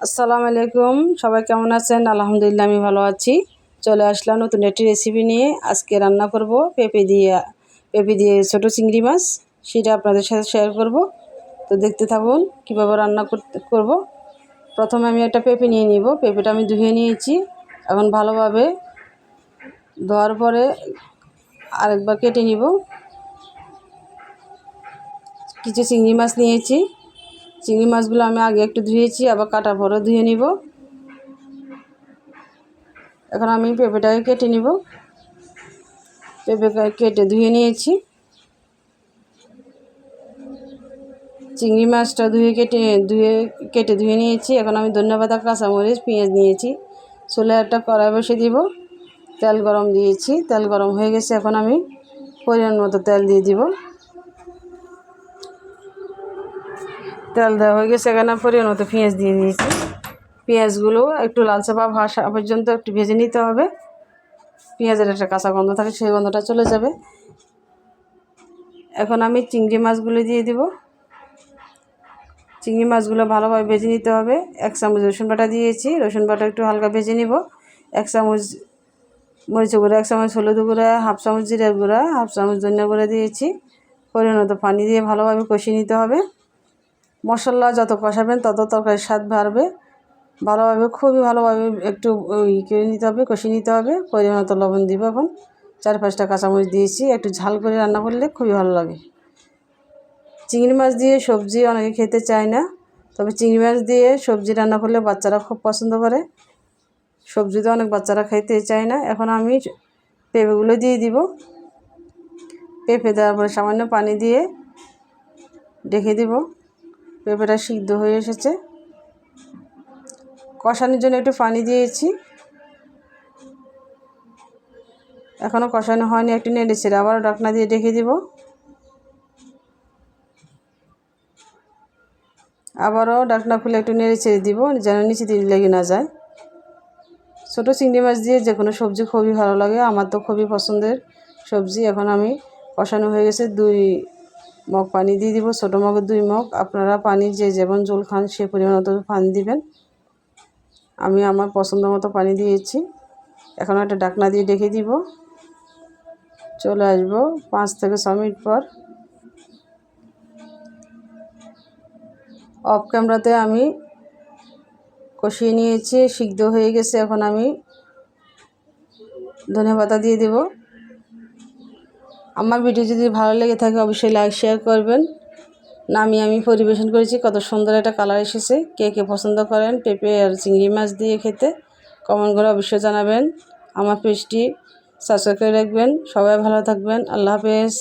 আসসালামু আলাইকুম। সবাই কেমন আছেন? আলহামদুলিল্লাহ, আমি ভালো আছি। চলে আসলাম নতুন একটি রেসিপি নিয়ে। আজকে রান্না করব পেঁপে দিয়ে পেঁপে দিয়ে ছোটো চিংড়ি মাছ। সেটা আপনাদের সাথে শেয়ার করব। তো দেখতে থাকুন কীভাবে রান্না করব। প্রথমে আমি একটা পেঁপে নিয়ে নিব। পেঁপেটা আমি ধুয়ে নিয়েছি। এখন ভালোভাবে ধোয়ার পরে আরেকবার কেটে নিব। কিছু চিংড়ি মাছ নিয়েছি। চিংড়ি মাছগুলো আমি আগে একটু ধুয়েছি, আবার কাটার পরে ধুয়ে নিব। এখন আমি পেঁপেটাকে কেটে নিব। পেঁপে কেটে ধুয়ে নিয়েছি। চিংড়ি মাছটা ধুয়ে কেটে ধুয়ে কেটে ধুয়ে নিয়েছি। এখন আমি ধন্যবাদ কাঁচামরিচ, পেঁয়াজ নিয়েছি। চুলে একটা কড়াই বসে দিব। তেল গরম দিয়েছি। তেল গরম হয়ে গেছে, এখন আমি পরিমাণ মতো তেল দিয়ে দিব। তেল দেওয়া হয়ে গেছে, এখানে পরিমাণ পেঁয়াজ দিয়ে দিয়েছি। পেঁয়াজগুলো একটু লালচে ভাব আসা পর্যন্ত একটু ভেজে নিতে হবে। পেঁয়াজের একটা কাঁচা গন্ধ থাকে, সেই গন্ধটা চলে যাবে। এখন আমি চিংড়ি মাছগুলো দিয়ে দিব। চিংড়ি মাছগুলো ভালোভাবে ভেজে নিতে হবে। এক চামচ রসুন বাটা দিয়েছি, রসুন বাটা একটু হালকা ভেজে নিব। এক চামচ মরিচ গুঁড়া, এক চামচ হলুদ গুঁড়া, হাফ চামচ জিরা গুঁড়া, হাফ চামচ ধনিয়া গুঁড়া দিয়েছি। পরিমাণ মতো পানি দিয়ে ভালোভাবে কষিয়ে নিতে হবে। মশলা যত কষাবেন তত তরকারির স্বাদ বাড়বে। ভালোভাবে, খুবই ভালোভাবে একটু ওই করে নিতে হবে, কষিয়ে নিতে হবে। পরিমাণ মতো লবণ দিব এখন। চার পাঁচটা কাঁচামরিচ দিয়েছি। একটু ঝাল করে রান্না করলে খুবই ভালো লাগে। চিংড়ি মাছ দিয়ে সবজি অনেকে খেতে চায় না, তবে চিংড়ি মাছ দিয়ে সবজি রান্না করলে বাচ্চারা খুব পছন্দ করে। সবজি তো অনেক বাচ্চারা খাইতে চায় না। এখন আমি পেঁপেগুলো দিয়ে দিব। পেঁপে দেওয়ার পরে সামান্য পানি দিয়ে রেখে দিব। পেঁপেটা সিদ্ধ হয়ে এসেছে। কষানোর জন্য একটু পানি দিয়েছি। এখনও কষানো হয়নি, একটু নেড়েছে আবারও ডাকনা দিয়ে রেখে দিব। আবারও ডাকনা খুলে একটু নেড়ে ছেড়ে দিব, যেন নিচে দিয়ে লেগে না যায়। ছোটো চিংড়ি মাছ দিয়ে যে কোনো সবজি খুবই ভালো লাগে, আমার তো খুবই পছন্দের সবজি। এখন আমি কষানো হয়ে গেছে দুই মগ পানি দিয়ে দিব, ছোটো মগের দুই মগ। আপনারা পানি যে যেমন জল খান, সে পরিমাণ মতো পানি দিবেন। আমি আমার পছন্দ মতো পানি দিয়েছি। এখন একটা ডাকনা দিয়ে ডেকে দিব। চলে আসব পাঁচ থেকে ছ মিনিট পর। অফ ক্যামেরাতে আমি কষিয়ে নিয়েছি, সিদ্ধ হয়ে গেছে। এখন আমি ধনে পাতা দিয়ে দেব। আমার ভিডিও যদি ভালো লেগে থাকে, অবশ্যই লাইক শেয়ার করবেন। নামি আমি পরিবেশন করেছি, কত সুন্দর একটা কালার এসেছে। কে কে পছন্দ করেন, পেঁপে আর চিংড়ি মাছ দিয়ে খেতে কমেন্ট করে অবশ্যই জানাবেন। আমার পেজটি সাবস্ক্রাইব করে রাখবেন। সবাই ভালো থাকবেন। আল্লাহ হাফেজ।